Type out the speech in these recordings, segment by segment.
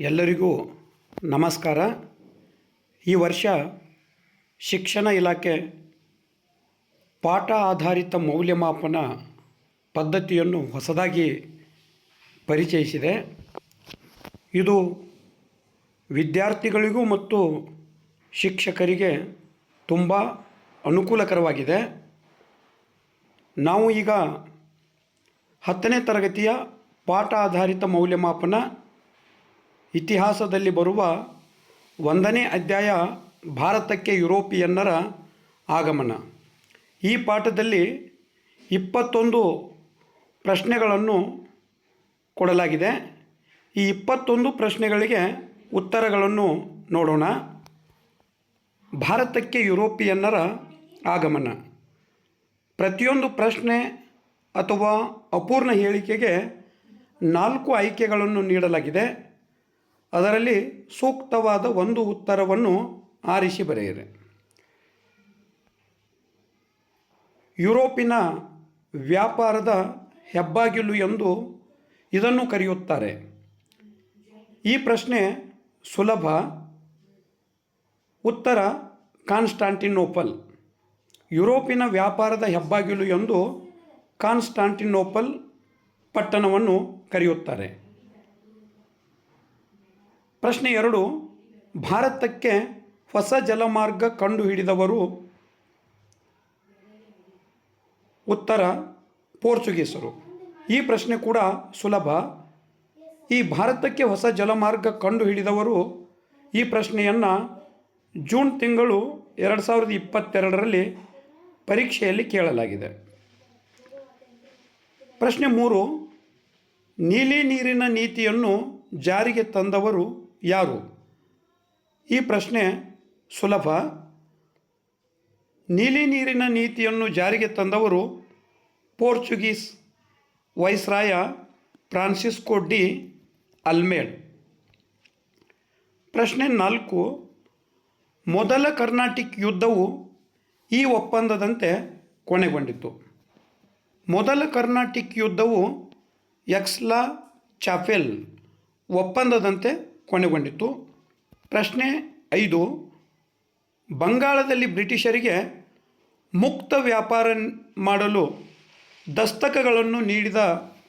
ಎಲ್ಲರಿಗೂ ನಮಸ್ಕಾರ. ಈ ವರ್ಷ ಶಿಕ್ಷಣ ಇಲಾಖೆ ಪಾಠ ಆಧಾರಿತ ಮೌಲ್ಯಮಾಪನ ಪದ್ಧತಿಯನ್ನು ಹೊಸದಾಗಿ ಪರಿಚಯಿಸಿದೆ. ಇದು ವಿದ್ಯಾರ್ಥಿಗಳಿಗೂ ಮತ್ತು ಶಿಕ್ಷಕರಿಗೆ ತುಂಬ ಅನುಕೂಲಕರವಾಗಿದೆ. ನಾವು ಈಗ ಹತ್ತನೇ ತರಗತಿಯ ಪಾಠ ಆಧಾರಿತ ಮೌಲ್ಯಮಾಪನ ಇತಿಹಾಸದಲ್ಲಿ ಬರುವ ಒಂದನೇ ಅಧ್ಯಾಯ ಭಾರತಕ್ಕೆ ಯುರೋಪಿಯನ್ನರ ಆಗಮನ. ಈ ಪಾಠದಲ್ಲಿ ಇಪ್ಪತ್ತೊಂದು ಪ್ರಶ್ನೆಗಳನ್ನು ಕೊಡಲಾಗಿದೆ. ಈ ಇಪ್ಪತ್ತೊಂದು ಪ್ರಶ್ನೆಗಳಿಗೆ ಉತ್ತರಗಳನ್ನು ನೋಡೋಣ. ಭಾರತಕ್ಕೆ ಯುರೋಪಿಯನ್ನರ ಆಗಮನ. ಪ್ರತಿಯೊಂದು ಪ್ರಶ್ನೆ ಅಥವಾ ಅಪೂರ್ಣ ಹೇಳಿಕೆಗೆ ನಾಲ್ಕು ಆಯ್ಕೆಗಳನ್ನು ನೀಡಲಾಗಿದೆ. ಅದರಲ್ಲಿ ಸೂಕ್ತವಾದ ಒಂದು ಉತ್ತರವನ್ನು ಆರಿಸಿ ಬರೆಯಿರಿ. ಯುರೋಪಿನ ವ್ಯಾಪಾರದ ಹೆಬ್ಬಾಗಿಲು ಎಂದು ಇದನ್ನು ಕರೆಯುತ್ತಾರೆ. ಈ ಪ್ರಶ್ನೆ ಸುಲಭ. ಉತ್ತರ ಕಾನ್ಸ್ಟಾಂಟಿನೋಪಲ್. ಯುರೋಪಿನ ವ್ಯಾಪಾರದ ಹೆಬ್ಬಾಗಿಲು ಎಂದು ಕಾನ್ಸ್ಟಾಂಟಿನೋಪಲ್ ಪಟ್ಟಣವನ್ನು ಕರೆಯುತ್ತಾರೆ. ಪ್ರಶ್ನೆ ಎರಡು, ಭಾರತಕ್ಕೆ ಹೊಸ ಜಲಮಾರ್ಗ ಕಂಡುಹಿಡಿದವರು? ಉತ್ತರ, ಪೋರ್ಚುಗೀಸರು. ಈ ಪ್ರಶ್ನೆ ಕೂಡ ಸುಲಭ. ಈ ಭಾರತಕ್ಕೆ ಹೊಸ ಜಲಮಾರ್ಗ ಕಂಡುಹಿಡಿದವರು? ಈ ಪ್ರಶ್ನೆಯನ್ನು ಜೂನ್ ತಿಂಗಳು ಎರಡು ಸಾವಿರದ ಇಪ್ಪತ್ತೆರಡರಲ್ಲಿ ಪರೀಕ್ಷೆಯಲ್ಲಿ ಕೇಳಲಾಗಿದೆ. ಪ್ರಶ್ನೆ ಮೂರು, ನೀಲಿ ನೀರಿನ ನೀತಿಯನ್ನು ಜಾರಿಗೆ ತಂದವರು ಯಾರು? ಈ ಪ್ರಶ್ನೆ ಸುಲಭ. ನೀಲಿ ನೀರಿನ ನೀತಿಯನ್ನು ಜಾರಿಗೆ ತಂದವರು Portuguese viceroy Francisco de Almeida ಪ್ರಶ್ನೆ ನಾಲ್ಕು, ಮೊದಲ ಕರ್ನಾಟಿಕ್ ಯುದ್ಧವು ಈ ಒಪ್ಪಂದದಂತೆ ಕೊನೆಗೊಂಡಿತು ಮೊದಲ ಕರ್ನಾಟಿಕ್ ಯುದ್ಧವು ಎಕ್ಸ್ಲಾ ಚಾಫೆಲ್ ಒಪ್ಪಂದದಂತೆ ಕೊನೆಗೊಂಡಿತು ಪ್ರಶ್ನೆ ಐದು, ಬಂಗಾಳದಲ್ಲಿ ಬ್ರಿಟಿಷರಿಗೆ ಮುಕ್ತ ವ್ಯಾಪಾರ ಮಾಡಲು ದಸ್ತಕಗಳನ್ನು ನೀಡಿದ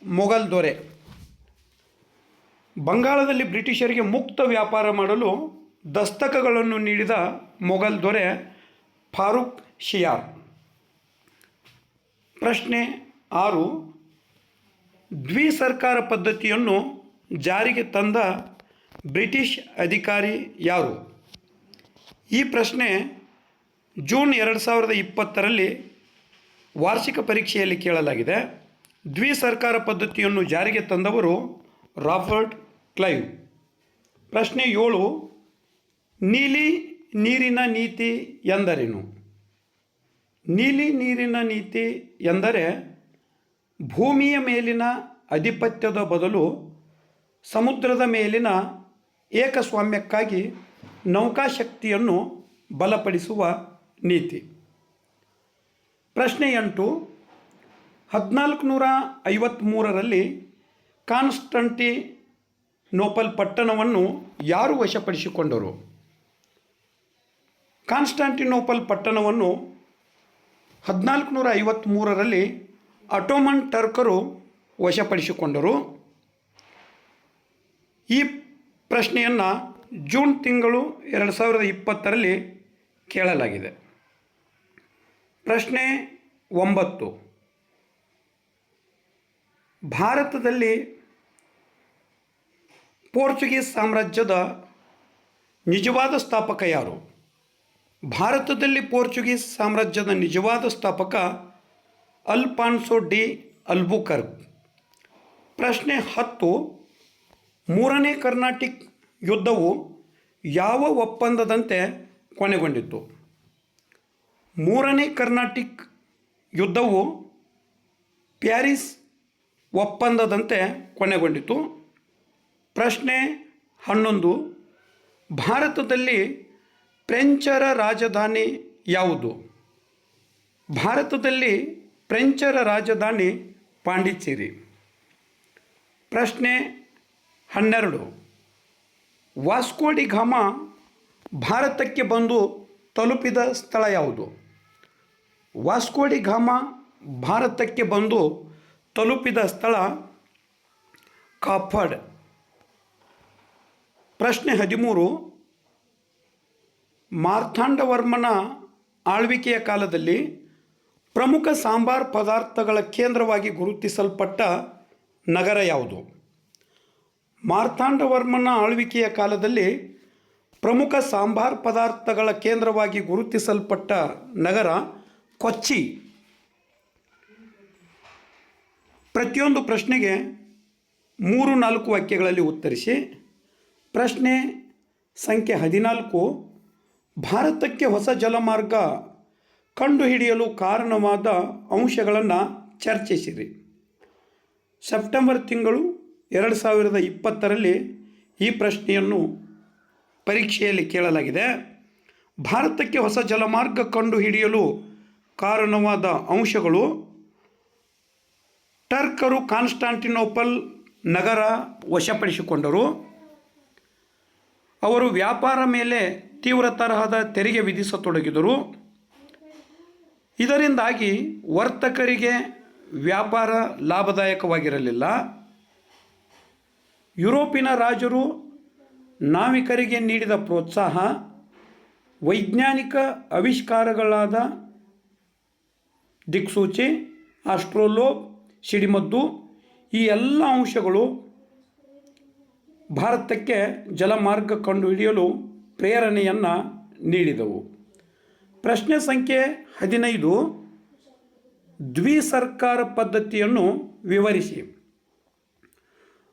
ಮೊಘಲ್ ದೊರೆ. ಬಂಗಾಳದಲ್ಲಿ ಬ್ರಿಟಿಷರಿಗೆ ಮುಕ್ತ ವ್ಯಾಪಾರ ಮಾಡಲು ದಸ್ತಕಗಳನ್ನು ನೀಡಿದ ಮೊಘಲ್ ದೊರೆ ಫಾರೂಕ್ ಶಿಯಾರ್. ಪ್ರಶ್ನೆ ಆರು, ದ್ವಿಸರ್ಕಾರ ಪದ್ಧತಿಯನ್ನು ಜಾರಿಗೆ ತಂದ ಬ್ರಿಟಿಷ್ ಅಧಿಕಾರಿ ಯಾರು? ಈ ಪ್ರಶ್ನೆ ಜೂನ್ ಎರಡು ಸಾವಿರದ ಇಪ್ಪತ್ತರಲ್ಲಿ ವಾರ್ಷಿಕ ಪರೀಕ್ಷೆಯಲ್ಲಿ ಕೇಳಲಾಗಿದೆ. ದ್ವಿ ಸರ್ಕಾರ ಪದ್ಧತಿಯನ್ನು ಜಾರಿಗೆ ತಂದವರು ರಾಬರ್ಟ್ ಕ್ಲೈವ್. ಪ್ರಶ್ನೆ ಏಳು, ನೀಲಿ ನೀರಿನ ನೀತಿ ಎಂದರೇನು? ನೀಲಿ ನೀರಿನ ನೀತಿ ಎಂದರೆ ಭೂಮಿಯ ಮೇಲಿನ ಅಧಿಪತ್ಯದ ಬದಲು ಸಮುದ್ರದ ಮೇಲಿನ ಏಕಸ್ವಾಮ್ಯಕ್ಕಾಗಿ ನೌಕಾಶಕ್ತಿಯನ್ನು ಬಲಪಡಿಸುವ ನೀತಿ. ಪ್ರಶ್ನೆ ಎಂಟು ಹದಿನಾಲ್ಕು ನೂರ ಐವತ್ತ್ಮೂರರಲ್ಲಿ ಕಾನ್ಸ್ಟಂಟಿ ನೋಪಲ್ ಪಟ್ಟಣವನ್ನು ಯಾರು ವಶಪಡಿಸಿಕೊಂಡರು? ಕಾನ್ಸ್ಟಾಂಟಿನೋಪಲ್ ಪಟ್ಟಣವನ್ನು ಹದಿನಾಲ್ಕು ನೂರ ಐವತ್ತ್ಮೂರರಲ್ಲಿ ಅಟೋಮನ್ ಟರ್ಕರು ವಶಪಡಿಸಿಕೊಂಡರು. ಈ ಪ್ರಶ್ನೆಯನ್ನು ಜೂನ್ ತಿಂಗಳು ಎರಡು ಸಾವಿರದ ಇಪ್ಪತ್ತರಲ್ಲಿ ಕೇಳಲಾಗಿದೆ. ಪ್ರಶ್ನೆ ಒಂಬತ್ತು. ಭಾರತದಲ್ಲಿ ಪೋರ್ಚುಗೀಸ್ ಸಾಮ್ರಾಜ್ಯದ ನಿಜವಾದ ಸ್ಥಾಪಕ ಯಾರು? ಭಾರತದಲ್ಲಿ ಪೋರ್ಚುಗೀಸ್ ಸಾಮ್ರಾಜ್ಯದ ನಿಜವಾದ ಸ್ಥಾಪಕ ಅಲ್ಪಾನ್ಸೋ ಡಿ ಅಲ್ಬುಕರ್ಕ್. ಪ್ರಶ್ನೆ ಹತ್ತು. ಮೂರನೇ ಕರ್ನಾಟಿಕ್ ಯುದ್ಧವು ಯಾವ ಒಪ್ಪಂದದಂತೆ ಕೊನೆಗೊಂಡಿತ್ತು? ಮೂರನೇ ಕರ್ನಾಟಿಕ್ ಯುದ್ಧವು ಪ್ಯಾರಿಸ್ ಒಪ್ಪಂದದಂತೆ ಕೊನೆಗೊಂಡಿತು ಪ್ರಶ್ನೆ ಹನ್ನೊಂದು, ಭಾರತದಲ್ಲಿ ಪ್ರೆಂಚರ ರಾಜಧಾನಿ ಯಾವುದು? ಭಾರತದಲ್ಲಿ ಪ್ರೆಂಚರ ರಾಜಧಾನಿ ಪಾಂಡಿಚೇರಿ. ಪ್ರಶ್ನೆ ಹನ್ನೆರಡು. ವಾಸ್ಕೋಡಿ ಘಾಮ ಭಾರತಕ್ಕೆ ಬಂದು ತಲುಪಿದ ಸ್ಥಳ ಯಾವುದು? ವಾಸ್ಕೋಡಿ ಘಾಮ ಭಾರತಕ್ಕೆ ಬಂದು ತಲುಪಿದ ಸ್ಥಳ ಕಾಫಡ್. ಪ್ರಶ್ನೆ ಹದಿಮೂರು. ಮಾರ್ಥಾಂಡವರ್ಮನ ಆಳ್ವಿಕೆಯ ಕಾಲದಲ್ಲಿ ಪ್ರಮುಖ ಸಾಂಬಾರ್ ಪದಾರ್ಥಗಳ ಕೇಂದ್ರವಾಗಿ ಗುರುತಿಸಲ್ಪಟ್ಟ ನಗರ ಯಾವುದು? ಮಾರ್ಥಾಂಡವರ್ಮನ ಆಳ್ವಿಕೆಯ ಕಾಲದಲ್ಲಿ ಪ್ರಮುಖ ಸಾಂಬಾರ್ ಪದಾರ್ಥಗಳ ಕೇಂದ್ರವಾಗಿ ಗುರುತಿಸಲ್ಪಟ್ಟ ನಗರ ಕೊಚ್ಚಿ. ಪ್ರತಿಯೊಂದು ಪ್ರಶ್ನೆಗೆ ಮೂರು ನಾಲ್ಕು ವಾಕ್ಯಗಳಲ್ಲಿ ಉತ್ತರಿಸಿ. ಪ್ರಶ್ನೆ ಸಂಖ್ಯೆ ಹದಿನಾಲ್ಕು, ಭಾರತಕ್ಕೆ ಹೊಸ ಜಲಮಾರ್ಗ ಕಂಡುಹಿಡಿಯಲು ಕಾರಣವಾದ ಅಂಶಗಳನ್ನು ಚರ್ಚಿಸಿರಿ. ಸೆಪ್ಟೆಂಬರ್ ತಿಂಗಳು ಎರಡು ಸಾವಿರದ ಇಪ್ಪತ್ತರಲ್ಲಿ ಈ ಪ್ರಶ್ನೆಯನ್ನು ಪರೀಕ್ಷೆಯಲ್ಲಿ ಕೇಳಲಾಗಿದೆ. ಭಾರತಕ್ಕೆ ಹೊಸ ಜಲಮಾರ್ಗ ಕಂಡುಹಿಡಿಯಲು ಕಾರಣವಾದ ಅಂಶಗಳು ಟರ್ಕರು ಕಾನ್ಸ್ಟಾಂಟಿನೋಪಲ್ ನಗರ ವಶಪಡಿಸಿಕೊಂಡರು. ಅವರು ವ್ಯಾಪಾರ ಮೇಲೆ ತೀವ್ರ ತರಹದ ತೆರಿಗೆ ವಿಧಿಸತೊಡಗಿದರು. ಇದರಿಂದಾಗಿ ವರ್ತಕರಿಗೆ ವ್ಯಾಪಾರ ಲಾಭದಾಯಕವಾಗಿರಲಿಲ್ಲ. ಯುರೋಪಿನ ರಾಜರು ನಾವಿಕರಿಗೆ ನೀಡಿದ ಪ್ರೋತ್ಸಾಹ, ವೈಜ್ಞಾನಿಕ ಆವಿಷ್ಕಾರಗಳಾದ ದಿಕ್ಸೂಚಿ, ಆಸ್ಟ್ರೋಲೋಬ್, ಸಿಡಿಮದ್ದು, ಈ ಎಲ್ಲ ಅಂಶಗಳು ಭಾರತಕ್ಕೆ ಜಲಮಾರ್ಗ ಕಂಡುಹಿಡಿಯಲು ಪ್ರೇರಣೆಯನ್ನು ನೀಡಿದವು. ಪ್ರಶ್ನೆ ಸಂಖ್ಯೆ ಹದಿನೈದು, ದ್ವಿಸರ್ಕಾರ ಪದ್ಧತಿಯನ್ನು ವಿವರಿಸಿ.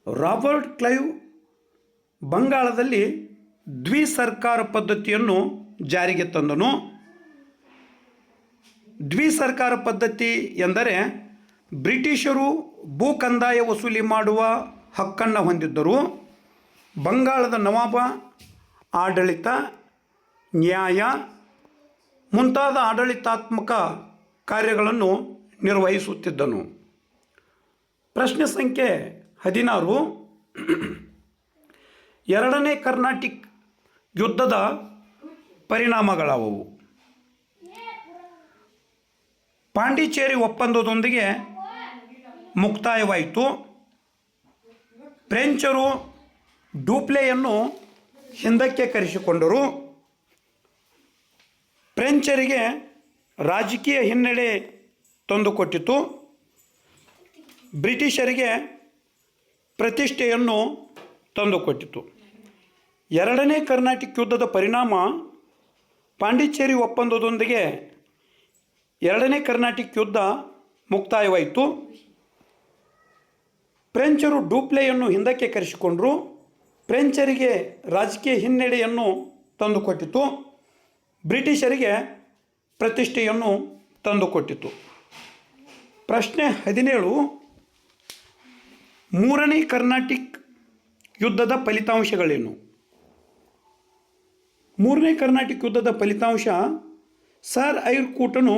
ರಾಬರ್ಟ್ ಕ್ಲೈವ್ ಬಂಗಾಳದಲ್ಲಿ ದ್ವಿಸರ್ಕಾರ ಪದ್ಧತಿಯನ್ನು ಜಾರಿಗೆ ತಂದನು. ದ್ವಿಸರ್ಕಾರ ಪದ್ಧತಿ ಎಂದರೆ ಬ್ರಿಟಿಷರು ಭೂ ಕಂದಾಯ ವಸೂಲಿ ಮಾಡುವ ಹಕ್ಕನ್ನು ಹೊಂದಿದ್ದರು. ಬಂಗಾಳದ ನವಾಬ, ಆಡಳಿತ, ನ್ಯಾಯ ಮುಂತಾದ ಆಡಳಿತಾತ್ಮಕ ಕಾರ್ಯಗಳನ್ನು ನಿರ್ವಹಿಸುತ್ತಿದ್ದನು. ಪ್ರಶ್ನೆ ಸಂಖ್ಯೆ ಹದಿನಾರು. ಎರಡನೇ ಕರ್ನಾಟಿಕ್ ಯುದ್ಧದ ಪರಿಣಾಮಗಳಾವವು. ಪಾಂಡಿಚೇರಿ ಒಪ್ಪಂದದೊಂದಿಗೆ ಮುಕ್ತಾಯವಾಯಿತು. ಫ್ರೆಂಚರು ಡೂಪ್ಲೆಯನ್ನು ಹಿಂದಕ್ಕೆ ಕರೆಸಿಕೊಂಡರು. ಫ್ರೆಂಚರಿಗೆ ರಾಜಕೀಯ ಹಿನ್ನಡೆ ತಂದುಕೊಟ್ಟಿತು. ಬ್ರಿಟಿಷರಿಗೆ ಪ್ರತಿಷ್ಠೆಯನ್ನು ತಂದುಕೊಟ್ಟಿತು. ಎರಡನೇ ಕರ್ನಾಟಿಕ್ ಯುದ್ಧದ ಪರಿಣಾಮ ಪಾಂಡಿಚೇರಿ ಒಪ್ಪಂದದೊಂದಿಗೆ ಎರಡನೇ ಕರ್ನಾಟಿಕ್ ಯುದ್ಧ ಮುಕ್ತಾಯವಾಯಿತು. ಫ್ರೆಂಚರು ಡೂಪ್ಲೆಯನ್ನು ಹಿಂದಕ್ಕೆ ಕರೆಸಿಕೊಂಡರು. ಫ್ರೆಂಚರಿಗೆ ರಾಜಕೀಯ ಹಿನ್ನಡೆಯನ್ನು ತಂದುಕೊಟ್ಟಿತು. ಬ್ರಿಟಿಷರಿಗೆ ಪ್ರತಿಷ್ಠೆಯನ್ನು ತಂದುಕೊಟ್ಟಿತು. ಪ್ರಶ್ನೆ ಹದಿನೇಳು ಮೂರನೇ ಕರ್ನಾಟಿಕ್ ಯುದ್ಧದ ಫಲಿತಾಂಶಗಳೇನು? ಮೂರನೇ ಕರ್ನಾಟಿಕ್ ಯುದ್ಧದ ಫಲಿತಾಂಶ, ಸರ್ ಐರ್ಕೂಟನು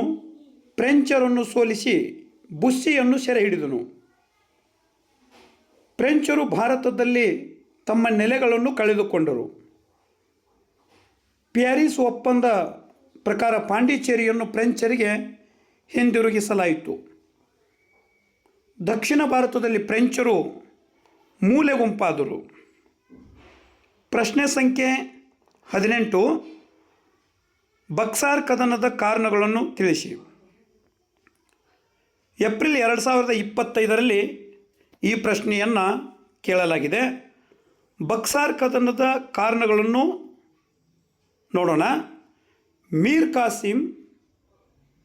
ಫ್ರೆಂಚರನ್ನು ಸೋಲಿಸಿ ಬುಸ್ಸಿಯನ್ನು ಸೆರೆ ಹಿಡಿದನು. ಫ್ರೆಂಚರು ಭಾರತದಲ್ಲಿ ತಮ್ಮ ನೆಲೆಗಳನ್ನು ಕಳೆದುಕೊಂಡರು. ಪ್ಯಾರಿಸ್ ಒಪ್ಪಂದ ಪ್ರಕಾರ ಪಾಂಡಿಚೇರಿಯನ್ನು ಫ್ರೆಂಚರಿಗೆ ಹಿಂದಿರುಗಿಸಲಾಯಿತು. ದಕ್ಷಿಣ ಭಾರತದಲ್ಲಿ ಫ್ರೆಂಚರು ಮೂಲೆ ಗುಂಪಾದರು. ಪ್ರಶ್ನೆ ಸಂಖ್ಯೆ ಹದಿನೆಂಟು. ಬಕ್ಸಾರ್ ಕದನದ ಕಾರಣಗಳನ್ನು ತಿಳಿಸಿ. ಏಪ್ರಿಲ್ ಎರಡು ಸಾವಿರದ ಇಪ್ಪತ್ತೈದರಲ್ಲಿ ಈ ಪ್ರಶ್ನೆಯನ್ನು ಕೇಳಲಾಗಿದೆ. ಬಕ್ಸಾರ್ ಕದನದ ಕಾರಣಗಳನ್ನು ನೋಡೋಣ. ಮೀರ್ ಕಾಸಿಂ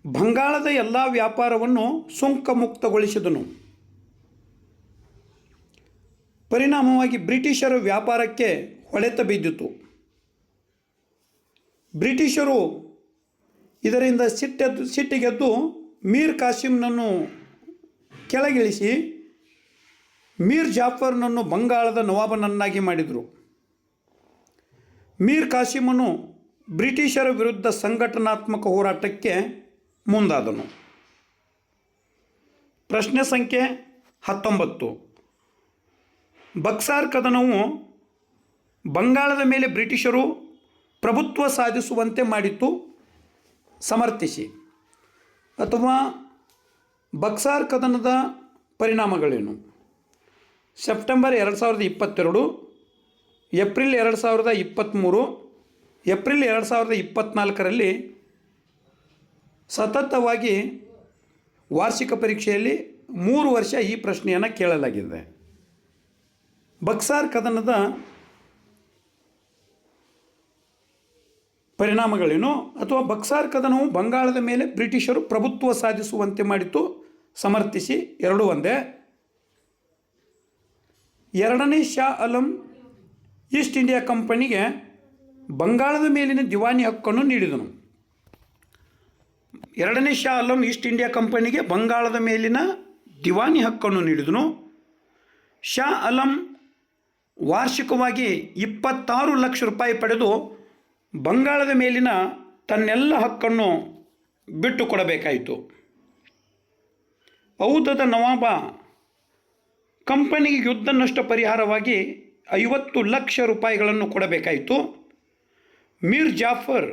ಬಂಗಾಳದ ಎಲ್ಲ ವ್ಯಾಪಾರವನ್ನು ಸುಂಕ ಮುಕ್ತಗೊಳಿಸಿದನು ಪರಿಣಾಮವಾಗಿ ಬ್ರಿಟಿಷರ ವ್ಯಾಪಾರಕ್ಕೆ ಹೊಳೆತ ಬಿದ್ದಿತು ಬ್ರಿಟಿಷರು ಇದರಿಂದ ಸಿಟ್ಟೆದ್ದು ಸಿಟ್ಟಿಗೆದ್ದು ಮೀರ್ ಕಾಸಿಂನನ್ನು ಕೆಳಗಿಳಿಸಿ ಮೀರ್ ಜಾಫರ್ನನ್ನು ಬಂಗಾಳದ ನವಾಬನನ್ನಾಗಿ ಮಾಡಿದರು. ಮೀರ್ ಕಾಸಿಮನು ಬ್ರಿಟಿಷರ ವಿರುದ್ಧ ಸಂಘಟನಾತ್ಮಕ ಹೋರಾಟಕ್ಕೆ ಮುಂದಾದನು. ಪ್ರಶ್ನೆ ಸಂಖ್ಯೆ ಹತ್ತೊಂಬತ್ತು. ಬಕ್ಸಾರ್ ಕದನವು ಬಂಗಾಳದ ಮೇಲೆ ಬ್ರಿಟಿಷರು ಪ್ರಭುತ್ವ ಸಾಧಿಸುವಂತೆ ಮಾಡಿತು ಸಮರ್ಥಿಸಿ. ಅಥವಾ ಬಕ್ಸಾರ್ ಕದನದ ಪರಿಣಾಮಗಳೇನು? ಸೆಪ್ಟೆಂಬರ್ ಎರಡು ಸಾವಿರದ ಇಪ್ಪತ್ತೆರಡು, ಏಪ್ರಿಲ್ ಎರಡು ಸಾವಿರದ ಇಪ್ಪತ್ತ್ಮೂರು, ಏಪ್ರಿಲ್ ಎರಡು ಸಾವಿರದ ಇಪ್ಪತ್ತ್ನಾಲ್ಕರಲ್ಲಿ ಸತತವಾಗಿ ವಾರ್ಷಿಕ ಪರೀಕ್ಷೆಯಲ್ಲಿ ಮೂರು ವರ್ಷ ಈ ಪ್ರಶ್ನೆಯನ್ನು ಕೇಳಲಾಗಿದೆ. ಬಕ್ಸಾರ್ ಕದನದ ಪರಿಣಾಮಗಳೇನು? ಅಥವಾ ಬಕ್ಸಾರ್ ಕದನವು ಬಂಗಾಳದ ಮೇಲೆ ಬ್ರಿಟಿಷರು ಪ್ರಭುತ್ವ ಸಾಧಿಸುವಂತೆ ಮಾಡಿತು ಸಮರ್ಥಿಸಿ. ಎರಡೂ ಒಂದೇ. ಎರಡನೇ ಶಾ ಅಲಂ ಈಸ್ಟ್ ಇಂಡಿಯಾ ಕಂಪನಿಗೆ ಬಂಗಾಳದ ಮೇಲಿನ ದಿವಾನಿ ಹಕ್ಕನ್ನು ನೀಡಿದನು. ಎರಡನೇ ಶಾ ಅಲಂ ಈಸ್ಟ್ ಇಂಡಿಯಾ ಕಂಪನಿಗೆ ಬಂಗಾಳದ ಮೇಲಿನ ದಿವಾನಿ ಹಕ್ಕನ್ನು ನೀಡಿದನು. ಶಾ ಅಲಂ ವಾರ್ಷಿಕವಾಗಿ ಇಪ್ಪತ್ತಾರು ಲಕ್ಷ ರೂಪಾಯಿ ಪಡೆದು ಬಂಗಾಳದ ಮೇಲಿನ ತನ್ನೆಲ್ಲ ಹಕ್ಕನ್ನು ಬಿಟ್ಟುಕೊಡಬೇಕಾಯಿತು. ಔದದ ನವಾಬ ಕಂಪನಿಗೆ ಯುದ್ಧ ನಷ್ಟ ಪರಿಹಾರವಾಗಿ ಐವತ್ತು ಲಕ್ಷ ರೂಪಾಯಿಗಳನ್ನು ಕೊಡಬೇಕಾಯಿತು. ಮೀರ್ ಜಾಫರ್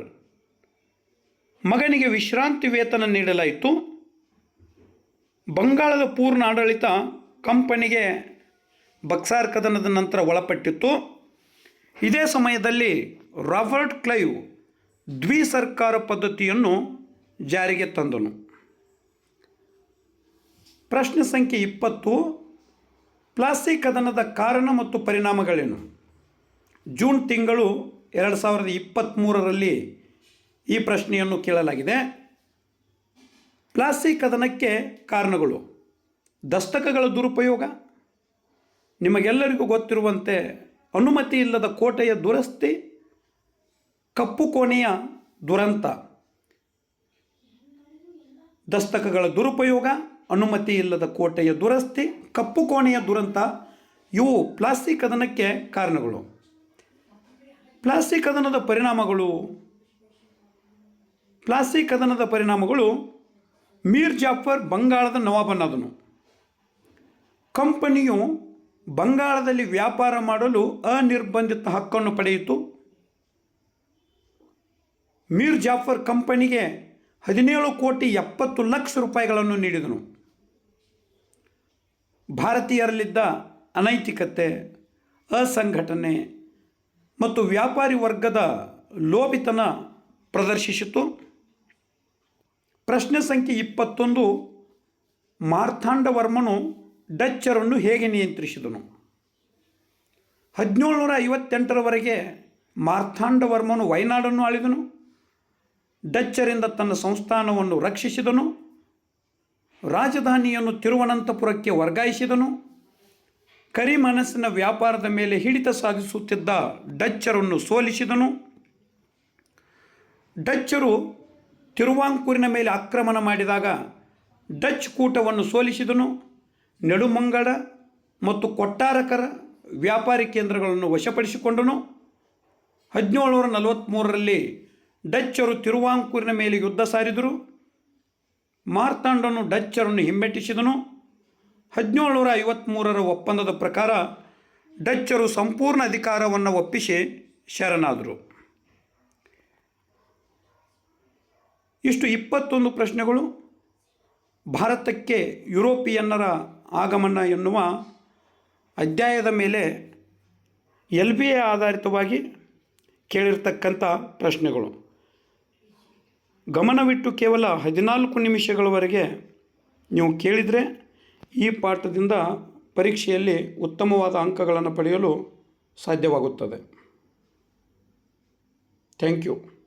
ಮಗನಿಗೆ ವಿಶ್ರಾಂತಿ ವೇತನ ನೀಡಲಾಯಿತು. ಬಂಗಾಳದ ಪೂರ್ಣ ಆಡಳಿತ ಕಂಪನಿಗೆ ಬಕ್ಸಾರ್ ಕದನದ ನಂತರ ಒಳಪಟ್ಟಿತ್ತು. ಇದೇ ಸಮಯದಲ್ಲಿ ರಾಬರ್ಟ್ ಕ್ಲೈವ್ ದ್ವಿ ಸರ್ಕಾರ ಪದ್ಧತಿಯನ್ನು ಜಾರಿಗೆ ತಂದನು. ಪ್ರಶ್ನೆ ಸಂಖ್ಯೆ ಇಪ್ಪತ್ತು ಪ್ಲಾಸ್ಟಿಕ್ ಕದನದ ಕಾರಣ ಮತ್ತು ಪರಿಣಾಮಗಳೇನು? ಜೂನ್ ತಿಂಗಳು ಎರಡು ಸಾವಿರದ ಇಪ್ಪತ್ತ್ಮೂರರಲ್ಲಿ ಈ ಪ್ರಶ್ನೆಯನ್ನು ಕೇಳಲಾಗಿದೆ. ಪ್ಲಾಸ್ಟಿಕ್ ಕದನಕ್ಕೆ ಕಾರಣಗಳು? ದಸ್ತಕಗಳ ದುರುಪಯೋಗ? ನಿಮಗೆಲ್ಲರಿಗೂ ಗೊತ್ತಿರುವಂತೆ ಅನುಮತಿ ಇಲ್ಲದ ಕೋಟೆಯ ದುರಸ್ತಿ, ಕಪ್ಪು ಕೋಣೆಯ ದುರಂತ, ದಸ್ತಕಗಳ ದುರುಪಯೋಗ, ಅನುಮತಿ ಇಲ್ಲದ ಕೋಟೆಯ ದುರಸ್ತಿ, ಕಪ್ಪು ಕೋಣೆಯ ದುರಂತ, ಇವು ಪ್ಲಾಸ್ಟಿಕ್ ಕದನಕ್ಕೆ ಕಾರಣಗಳು. ಪ್ಲಾಸ್ಟಿಕ್ ಕದನದ ಪರಿಣಾಮಗಳು, ಪ್ಲಾಸ್ಟಿಕ್ ಕದನದ ಪರಿಣಾಮಗಳು ಮೀರ್ ಜಾಫರ್ ಬಂಗಾಳದ ನವಾಬನಾದನು ಕಂಪನಿಯು ಬಂಗಾಳದಲ್ಲಿ ವ್ಯಾಪಾರ ಮಾಡಲು ಅನಿರ್ಬಂಧಿತ ಹಕ್ಕನ್ನು ಪಡೆಯಿತು. ಮೀರ್ ಜಾಫರ್ ಕಂಪನಿಗೆ ಹದಿನೇಳು ಕೋಟಿ ಎಪ್ಪತ್ತು ಲಕ್ಷ ರೂಪಾಯಿಗಳನ್ನು ನೀಡಿದನು. ಭಾರತೀಯರಲ್ಲಿದ್ದ ಅನೈತಿಕತೆ, ಅಸಂಘಟನೆ ಮತ್ತು ವ್ಯಾಪಾರಿ ವರ್ಗದ ಲೋಭಿತನ ಪ್ರದರ್ಶಿಸಿತು. ಪ್ರಶ್ನೆ ಸಂಖ್ಯೆ ಇಪ್ಪತ್ತೊಂದು, ಮಾರ್ಥಾಂಡವರ್ಮನು ಡಚ್ಚರನ್ನು ಹೇಗೆ ನಿಯಂತ್ರಿಸಿದನು? ಹದಿನೇಳುನೂರ ಐವತ್ತೆಂಟರವರೆಗೆ ಮಾರ್ಥಾಂಡವರ್ಮನು ವಯನಾಡನ್ನು ಆಳಿದನು. ಡಚ್ಚರಿಂದ ತನ್ನ ಸಂಸ್ಥಾನವನ್ನು ರಕ್ಷಿಸಿದನು. ರಾಜಧಾನಿಯನ್ನು ತಿರುವನಂತಪುರಕ್ಕೆ ವರ್ಗಾಯಿಸಿದನು. ಕರಿಮನಸ್ಸಿನ ವ್ಯಾಪಾರದ ಮೇಲೆ ಹಿಡಿತ ಸಾಧಿಸುತ್ತಿದ್ದ ಡಚ್ಚರನ್ನು ಸೋಲಿಸಿದನು. ಡಚ್ಚರು ತಿರುವಾಂಕೂರಿನ ಮೇಲೆ ಆಕ್ರಮಣ ಮಾಡಿದಾಗ ಡಚ್ ಕೂಟವನ್ನು ಸೋಲಿಸಿದನು. ನೆಡುಮಂಗಡ ಮತ್ತು ಕೊಟ್ಟಾರಕರ ವ್ಯಾಪಾರಿ ಕೇಂದ್ರಗಳನ್ನು ವಶಪಡಿಸಿಕೊಂಡನು. ಹದಿನೇಳುನೂರ ನಲವತ್ತ್ಮೂರರಲ್ಲಿ ಡಚ್ಚರು ತಿರುವಾಂಕೂರಿನ ಮೇಲೆ ಯುದ್ಧ ಸಾರಿದರು. ಮಾರ್ತಾಂಡನು ಡಚ್ಚರನ್ನು ಹಿಮ್ಮೆಟ್ಟಿಸಿದನು. ಹದಿನೇಳುನೂರ ಐವತ್ತ್ಮೂರರ ಒಪ್ಪಂದದ ಪ್ರಕಾರ ಡಚ್ಚರು ಸಂಪೂರ್ಣ ಅಧಿಕಾರವನ್ನು ಒಪ್ಪಿಸಿ ಶರಣಾದರು. ಇಷ್ಟು ಇಪ್ಪತ್ತೊಂದು ಪ್ರಶ್ನೆಗಳು. ಭಾರತಕ್ಕೆ ಯುರೋಪಿಯನ್ನರ ಆಗಮನ ಎನ್ನುವ ಅಧ್ಯಾಯದ ಮೇಲೆ ಎಲ್ ಬಿ ಎ ಆಧಾರಿತವಾಗಿ ಕೇಳಿರ್ತಕ್ಕಂಥ ಪ್ರಶ್ನೆಗಳು. ಗಮನವಿಟ್ಟು ಕೇವಲ ಹದಿನಾಲ್ಕು ನಿಮಿಷಗಳವರೆಗೆ ನೀವು ಕೇಳಿದರೆ ಈ ಪಾಠದಿಂದ ಪರೀಕ್ಷೆಯಲ್ಲಿ ಉತ್ತಮವಾದ ಅಂಕಗಳನ್ನು ಪಡೆಯಲು ಸಾಧ್ಯವಾಗುತ್ತದೆ. Thank you.